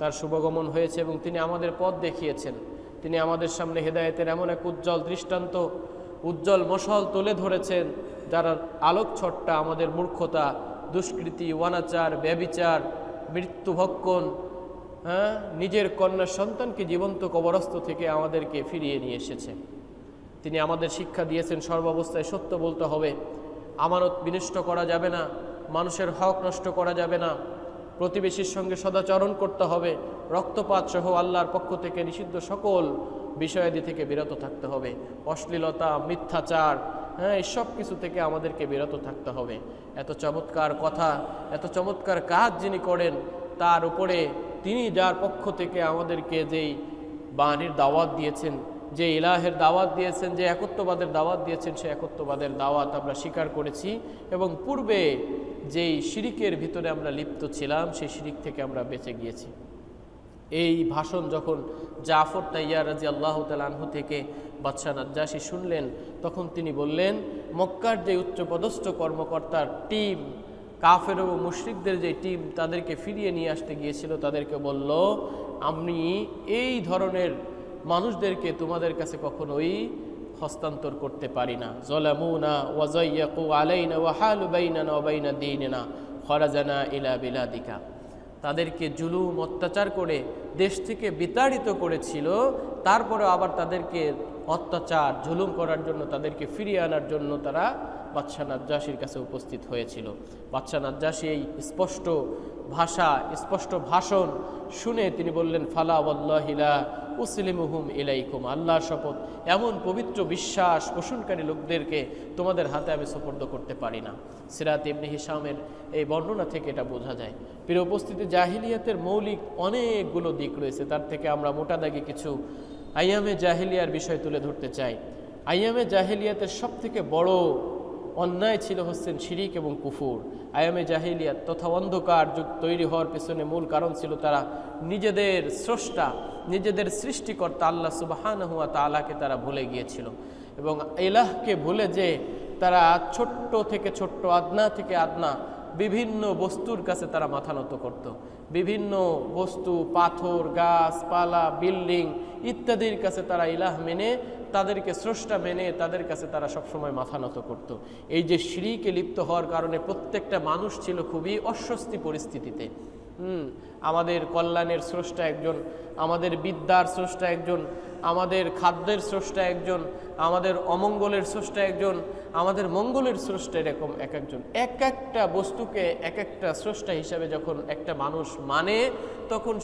তার শুভগমন হয়েছে এবং তিনি আমাদের পথ দেখিয়েছেন। তিনি আমাদের সামনে হেদায়েতের এমন এক উজ্জ্বল দৃষ্টান্ত, উজ্জ্বল মশল তুলে ধরেছেন, যার আলোক ছটটা আমাদের মূর্খতা, দুষ্কৃতি ওয়ানাচার ব্যবিচার, মৃত্যুভক্ষণ হ্যাঁ নিজের কন্যা সন্তানকে জীবন্ত কবরস্থ থেকে আমাদেরকে ফিরিয়ে নিয়ে এসেছে। তিনি আমাদের শিক্ষা দিয়েছেন, সর্বাবস্থায় সত্য বলতে হবে। আমানত বিনষ্ট করা যাবে না, মানুষের হক নষ্ট করা যাবে না। প্রতিবেশীর সঙ্গে সদাচরণ করতে হবে। রক্তপাত সহ আল্লাহর পক্ষ থেকে নিষিদ্ধ সকল বিষয়াদি থেকে বিরত থাকতে হবে। অশ্লীলতা, মিথ্যাচার হ্যাঁ এইসব কিছু থেকে আমাদেরকে বিরত থাকতে হবে। এত চমৎকার কথা, এত চমৎকার কাজ যিনি করেন, তার উপরে তিনি যার পক্ষ থেকে আমাদেরকে যেই বাণীর দাওয়াত দিয়েছেন, যে ইলাহের দাওয়াত দিয়েছেন, যে একত্ববাদের দাওয়াত দিয়েছেন, সে একত্ববাদের দাওয়াত আমরা স্বীকার করেছি। এবং পূর্বে যেই শিরিকের ভিতরে আমরা লিপ্ত ছিলাম, সেই শিরিক থেকে আমরা বেঁচে গিয়েছি। এই ভাষণ যখন জাফর তাইয়া রাজি আল্লাহ তালাহু থেকে বাদশাহ নাজ্জাসি শুনলেন, তখন তিনি বললেন, মক্কার যে উচ্চপদস্থ কর্মকর্তার টিম, কাফের ও মুশরিকদের যে টিম তাদেরকে ফিরিয়ে নিয়ে আসতে গিয়েছিল, তাদেরকে বলল, আমি এই ধরনের মানুষদেরকে তোমাদের কাছে কখনোই হস্তান্তর করতে পারি না। জলামুনা ওয়াজাইয়াকু আলাইনা ওয়াহালু বাইনা দীনিনা খরাজানা ইলা বিলাদিকা। তাদেরকে জুলুম, অত্যাচার করে দেশ থেকে বিতাড়িত করেছিল তারপরে আবার তাদেরকে অত্যাচার, জুলুম করার জন্য তাদেরকে ফিরিয়ে আনার জন্য তারা বাদশাহ নাজ্জাসীর কাছে উপস্থিত হয়েছিল। বাদশাহ নাজ্জাসী এই স্পষ্ট ভাষা, স্পষ্ট ভাষণ শুনে তিনি বললেন, ফালা ওয়াল্লাহিলা উসলিমুহুম ইলাইকুম, আল্লাহর শপথ। এমন পবিত্র বিশ্বাস পোষণকারী লোকদেরকে তোমাদের হাতে আমি সোপর্দ করতে পারি না। সিরাত ইবনে হিসামের এই বর্ণনা থেকে এটা বোঝা যায়। প্রিয় উপস্থিতি, জাহিলিয়াতের মৌলিক অনেকগুলো দিক রয়েছে। তার থেকে আমরা মোটা দাগে কিছু আইয়ামে জাহিলিয়ার বিষয় তুলে ধরতে চাই। আইয়ামে জাহিলিয়াতের সব থেকে বড় অন্যায় ছিল হচ্ছেন শিরিক এবং কুফুর। আয়ামে জাহিলিয়াত তথা অন্ধকার যুগ তৈরি হওয়ার পেছনে মূল কারণ ছিল তারা নিজেদের স্রষ্টা, নিজেদের সৃষ্টিকর্তা আল্লাহ সুবাহান হুয়া তালাকে তারা ভুলে গিয়েছিল। এবং এলাহকে ভুলে যে তারা ছোট্ট থেকে ছোট্ট, আদনা থেকে আদনা বিভিন্ন বস্তুর কাছে তারা মাথা নত করত। বিভিন্ন বস্তু, পাথর গাছপালা বিল্ডিং ইত্যাদির কাছে তারা ইলাহ মেনে, তাদেরকে স্রষ্টা মেনে, তাদের কাছে তারা সবসময় মাথা নত করত। এই যে শ্রীকে লিপ্ত হওয়ার কারণে প্রত্যেকটা মানুষ ছিল খুবই অস্বস্তি পরিস্থিতিতে। হুম, আমাদের কল্যাণের স্রষ্টা একজন, আমাদের বিদ্যার স্রষ্টা একজন, আমাদের খাদ্যের স্রষ্টা একজন, আমাদের অমঙ্গলের স্রষ্টা একজন, আমাদের মঙ্গলের স্রষ্টা এরকম এক একজন। এক একটা বস্তুকে এক একটা স্রষ্টা হিসাবে যখন একটা মানুষ মানে তখন